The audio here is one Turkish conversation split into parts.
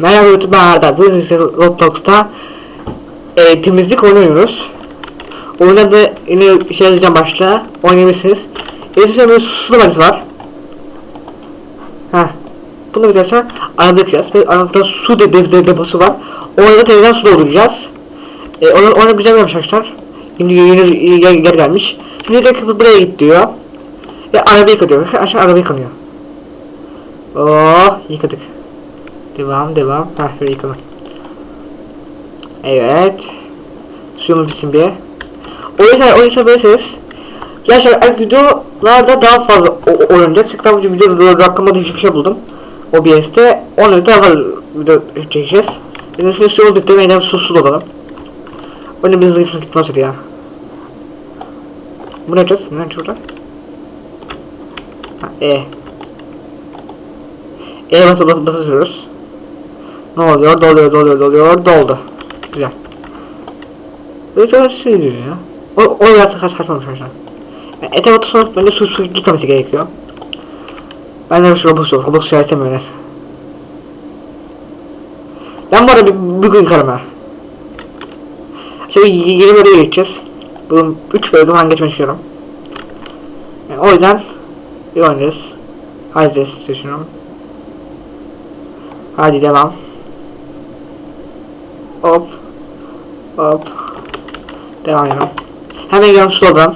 Merhaba YouTube ben Arda. Bugün size Roblox'ta e, temizlik oynuyoruz. Oyunda da yine şey yazacağım başlığa. Oynayabilirsiniz. Elimizde böyle valiz var. Heh. Bunu bir arkadaşlar arada. Ve arada su de, de, de, deposu var. Orada denizden su dolduracağız. E, onu, onu güzel yapmış arkadaşlar. Şimdi yeni yer, yer gelmiş. Şimdi de buraya git diyor. Ve araba yıkıyor. Aşağı araba yıkanıyor. Oh yıkadık. Devam devam. Heh şöyle yıkalım. Evet. Suyumuz bitsin bir. O yüzden oyun yapabilirsiniz. Gerçekten videolarda daha fazla o- oynayacak. Çünkü ben bu video hakkında hiçbir şey buldum. OBS'te. Onları daha fazla video çekeceğiz. Benim şimdi suyumuz bitti. Benim susuz olalım. Oyunu bir hızlı gitmek gitmez ya. Bu ne yapacağız? Ne yapacağız burada? Ha, E. E basıp basıp basıyoruz. Ne oluyor? Doluyor, doluyor, doluyor, doldu. Güzel. Böyle çok şey diyor ya. O, o biraz kaç kaçmamış aşağı. Yani ete batırsanız bence su, su gitmemesi gerekiyor. Ben de şu Roblox yok. Roblox şey istemiyorlar. Ben bu arada bir, bir gün karım ha. Şimdi yeni bölüme geçeceğiz. Bugün 3 bölüm ben geçmek istiyorum. Yani o yüzden bir oynarız. Hadi düşünüyorum. Hadi devam. Hop. Hop. Devam ediyorum. Hemen gidiyorum slow'dan.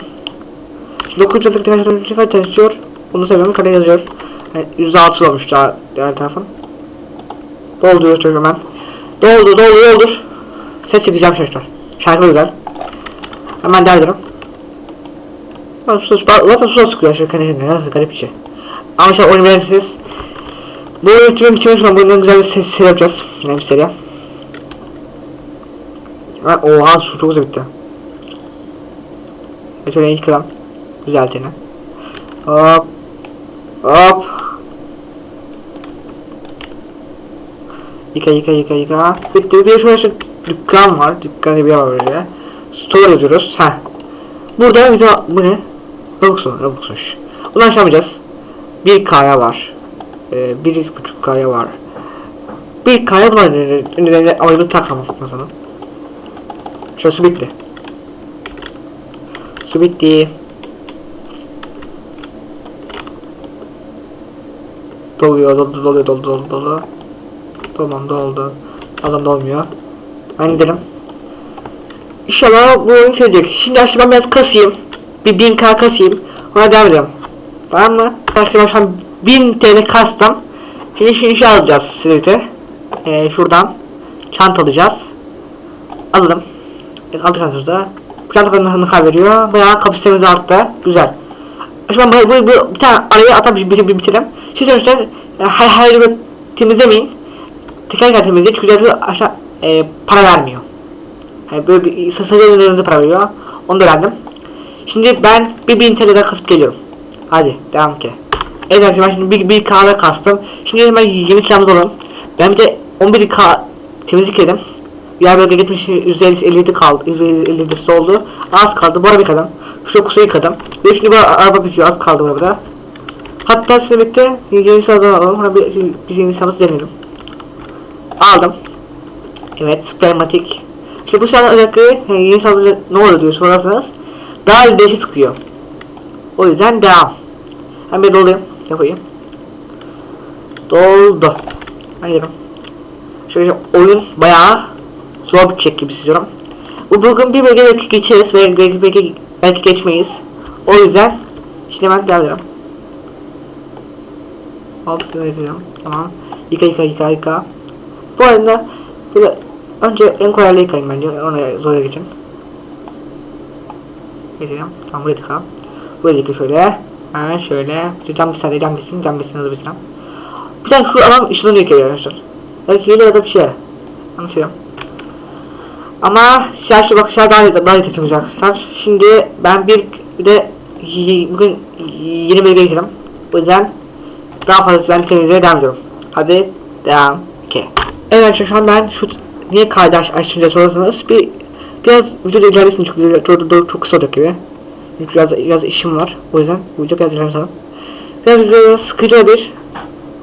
Şimdi okuyup zaten tekrar tekrar çalışıyor. Bunu seviyorum. Kare yazıyor. Yani %6 olmuş daha diğer tarafın. Dolduruyor çok hemen. Doldu doldu doldur. Ses yapacağım çocuklar. Şarkı güzel. Hemen edelim. Lan sus, zaten sus sıkıyor şu kanalinde. Nasıl garip bir şey. Ama şu oyunu beğenirsiniz. Bu üretimim bitirmek sonra bundan güzel bir seri yapacağız. Yine bir seri. Ha, oha su çok güzel bitti. Ve şöyle ilk adam. Güzel seni. Hop. Hop. Yıka yıka yıka yıka. Bitti. Bir şurada şu dükkan var. Dükkan diye bir var böyle. Store yazıyoruz. Ha. Burada bize bu ne? Robux mu? Robux'muş. Bunu. Bir kaya var. Ee, bir buçuk kaya var. Bir kaya var önünde ama bir takamam mesela. Şu su bitti. Su bitti. Doluyor, doldu, doluyor, doldu, doldu, doldu. Tamam doldu. Adam dolmuyor. Ben gidelim. İnşallah bu oyun çözecek. Şimdi aslında ben biraz kasayım. Bir 1000k kasayım. Ona devam ediyorum. Tamam mı? Arkadaşlar şu an 1000 TL kastım. Şimdi işi alacağız sizlere. Ee, şuradan çanta alacağız. Aldım. Çantamızda. Bu çantaların ne kadar veriyor? Bayağı kapasitemiz arttı. Güzel. Şimdi ben bu, bu, bu bir tane araya atıp bir, bir, bir. Şimdi sonuçta e, her her yeri temizlemeyin. Teker teker temizleyin çünkü zaten aşağı e, para vermiyor. Yani böyle bir sadece hızlı para veriyor. Onu da verdim. Şimdi ben bir bin TL'den kasıp geliyorum. Hadi devam ki. Evet arkadaşlar şimdi bir, bir kahve kastım. Şimdi hemen yeni silahımız alalım. Ben bir de 11k temizlik yedim. Diğer bölge gitmiş %57 kaldı. %57'si oldu. Az kaldı. Bu arada yıkadım. Şu kusu yıkadım. Ve şimdi bu araba bitiyor. Az kaldı burada. Hatta size bitti. Yeni silahdan alalım. Ha, bir, biz yeni silahımızı deneyelim. Aldım. Evet. Spermatik. Şimdi bu silahın özellikleri yani yeni silahda ne oluyor diyor sorarsanız. Daha değişik sıkıyor. O yüzden devam. Hem bir dolayım. Yapayım. Doldu. Hayır. Şöyle oyun bayağı zor bitecek gibi hissediyorum. Bu bugün bir bölge belki geçeriz ve belki, belki, belki geçmeyiz. O yüzden şimdi hemen devam. Hop şöyle yapıyorum. Tamam. Yıka yıka yıka yıka. Bu arada böyle önce en kolaylı yıkayın bence. Ona zor geçin. Geçelim. Tamam buraya tıkalım. Buraya yıka şöyle. Ha şöyle. Cam bir saniye cam bitsin. Cam bitsin hızlı bitsin. Bir tane şu adam ışınlanıyor yıkıyor arkadaşlar. Belki hile ya da bir şey. Anlatıyorum. Ama şarşı bak şarşı daha daha iyi temiz arkadaşlar. Şimdi ben bir, bir de bugün yeni bölgeye geçelim. O yüzden daha fazla ben temizliğe devam ediyorum. Hadi devam ki. Evet arkadaşlar şu an ben şu niye kaydı aç, açtım diye sorarsanız bir biraz video ilerlesin çünkü çok, çok, çok, kısa olacak gibi. Çünkü biraz, biraz işim var. O yüzden bu video biraz ilerlesin. Biraz, biraz sıkıcı bir.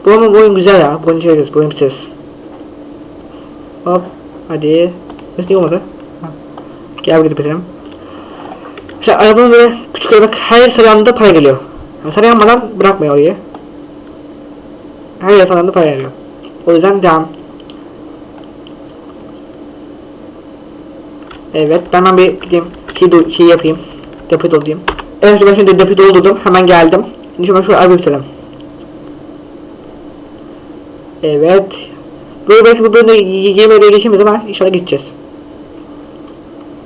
Bu ama bu oyun güzel ya. Bu oyunu çekeriz. Bu oyunu bitiririz. Hop. Hadi. Nasıl olmadı? Gel buraya bitirelim. İşte arabanın böyle küçük araba her sarı para geliyor. Yani sarı yanmadan bırakmıyor orayı. Her yer sarı para geliyor. O yüzden devam. Evet ben hemen bir gideyim şey, şey yapayım. Depo doldurayım. Evet ben şimdi depo doldurdum. Hemen geldim. Şimdi şöyle şu arabayı bitirelim. Evet. Böyle belki bu bölümde yeni ödeye geçemeyiz ama inşallah geçeceğiz.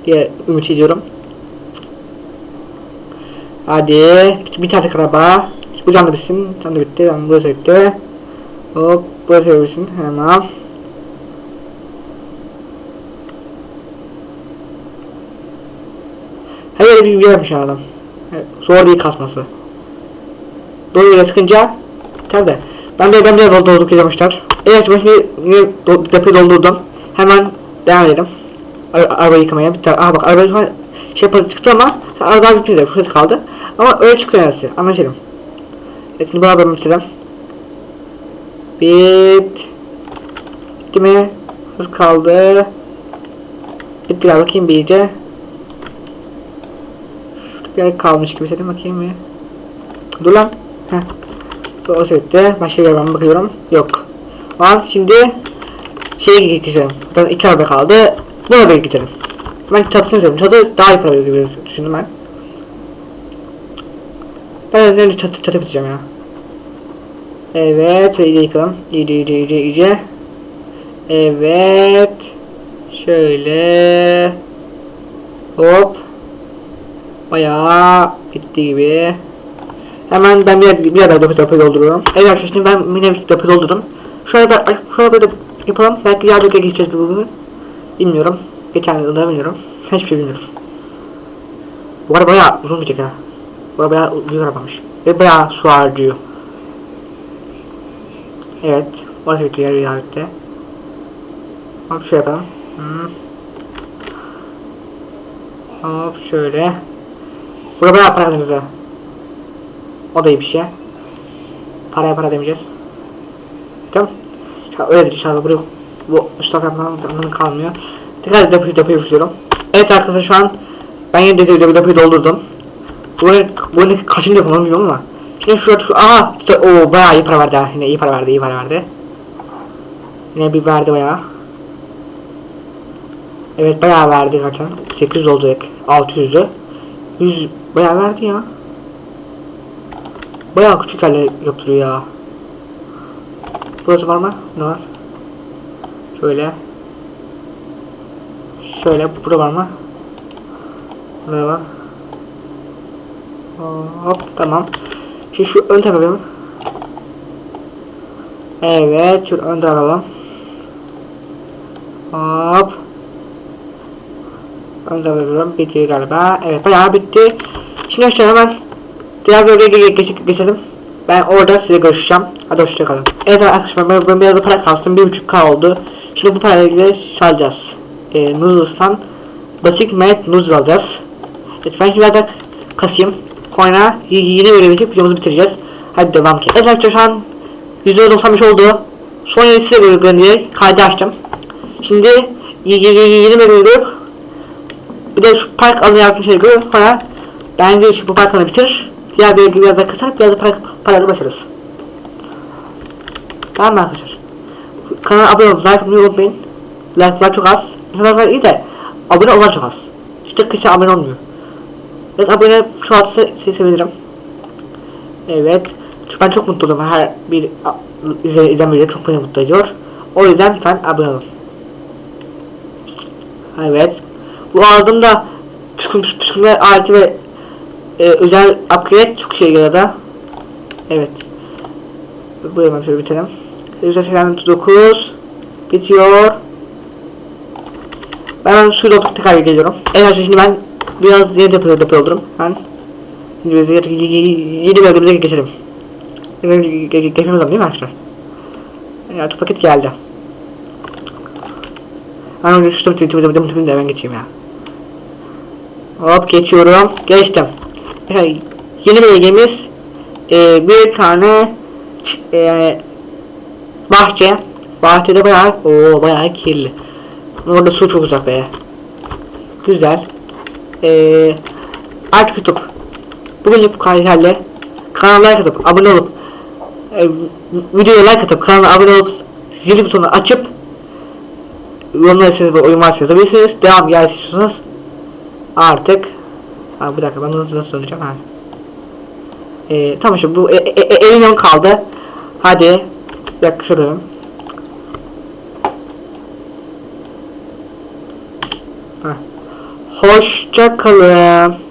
Diye ümit ediyorum. Hadi bir tane araba. Bu can da bitsin. Can da bitti. Tamam burası bitti. Hop burası bitsin. Hemen. Her yere bir yapmış adam. Zor değil kasması. Doğru yere sıkınca tabi de. Ben de ben de dol dolduk yapmışlar. Evet ben şimdi depoyu doldurdum. Hemen devam edelim. Ara arabayı yıkamaya. Bir tane, aha bak araba an şey yapalım çıktı ama araba bitmedi. Şurası kaldı. Ama öyle çıkıyor yani. Anlaşalım. Evet şimdi beraber bitirelim. Bit. Bitti mi? Hız kaldı. Bitti galiba bakayım bir iyice. Şurada bir yer kalmış gibi senin bakayım bir. Dur lan. Heh. Doğru bitti. Başka bir yerden bakıyorum. Yok. Lan şimdi şeye geçelim. Zaten iki araba kaldı. Bu arabaya gidelim. Ben çatısını istiyorum. Çatı daha iyi para veriyor gibi düşündüm ben. Ben önce çatı, çatı biteceğim ya. Evet. iyice yıkalım. İyice iyice iyice iyice. Evet. Şöyle. Hop. Bayağı bitti gibi. Hemen ben bir, bir daha depo depo dolduruyorum. Evet arkadaşlar şimdi ben yine bir depo doldurdum. Şöyle şöyle böyle yapalım. Belki bir geçeceğiz bugün. Bilmiyorum. Geçen yılda bilmiyorum. Hiçbir şey bilmiyorum. Bu araba bayağı uzun gidecek ha. Bu araba bayağı büyük arabamış. Ve bayağı su harcıyor. Evet. Orası bekliyor yer ziyarette. Hop şöyle yapalım. Hmm. Hop şöyle. Burada bayağı para kazanacağız ha. O da iyi bir şey. Paraya para demeyeceğiz. Tamam. Öyledir inşallah buraya bu Mustafa anlamı kalmıyor. Tekrar depoyu depoyu tutuyorum. Evet arkadaşlar şu an ben yine depoyu depoyu, doldurdum. Bu oyun, bu oyun kaçıncı onu bilmiyorum ama. Şimdi şurada şu aha işte o bayağı iyi para verdi ha. Yine iyi para verdi iyi para verdi. Yine bir verdi bayağı. Evet bayağı verdi zaten. 800 oldu ek. 600'dü. 100 bayağı verdi ya. Bayağı küçük yerle yaptırıyor ya. Burası var mı? Ne var? Şöyle. Şöyle burada var mı? Burada var. Hop tamam. Şimdi şu ön tarafa. Evet şu ön tarafa alalım. Hop. Ön tarafa. Bitiyor galiba. Evet bayağı bitti. Şimdi aşağı hemen diğer bölgeye geç geçelim. Ben orada size görüşeceğim. Hadi hoşçakalın. Evet arkadaşlar ben, ben biraz da para kastım. 1.5k oldu. Şimdi bu parayla şey alacağız. Ee, Noodles'tan Basic Mad Noodles alacağız. Evet ben şimdi biraz da kasayım. Y- yine bir videomuzu bitireceğiz. Hadi devam ki. Evet arkadaşlar şu an %95 oldu. Son yeni size bölümden diye kaydı açtım. Şimdi yeni görüp bir de şu park alanı yapmış şey görüp sonra bence şu bu park alanı bitir. Diğer bir biraz da kasar biraz da para, paraları başarırız. Tamam mı arkadaşlar? Kanala abone olup like atmayı unutmayın. Like'lar çok az. İnsanlar iyi de abone olan çok az. İşte kişi abone olmuyor. Evet abone çoğaltırsa se sevinirim. Evet. Çünkü ben çok mutlu oluyorum. Her bir izle, biri çok beni mutlu ediyor. O yüzden lütfen abone olun. Evet. Bu aldığımda püskün püskünme aleti ve e, özel upgrade çok şey da. Evet. Buraya hemen şöyle bitirelim. 189 bitiyor. Ben su doldurup tekrar geliyorum. Evet arkadaşlar şimdi ben biraz yeni depo depo doldurum. Ben şimdi biz yeni, bölgemize geçelim. Geçmemiz lazım değil mi arkadaşlar? Yani artık paket geldi. Ben onu şu tüm tüm tüm tüm tüm hemen geçeyim ya. Hop geçiyorum. Geçtim. Yeni bölgemiz e, bir tane e, bahçe. Bahçede bayağı o bayağı kirli. Orada su çok uzak be. Güzel. Ee, artık YouTube. Bugün bu kaydederle kanala like atıp abone olup e, videoya like atıp kanala abone olup zil butonunu açıp yorumlar siz oyun varsa yazabilirsiniz. Devam gelsin istiyorsanız artık ha, bir dakika ben nasıl nasıl söyleyeceğim ha. Ee, tamam şimdi bu e, e, e, elin on kaldı. Hadi. Ha. Hoşça kalın.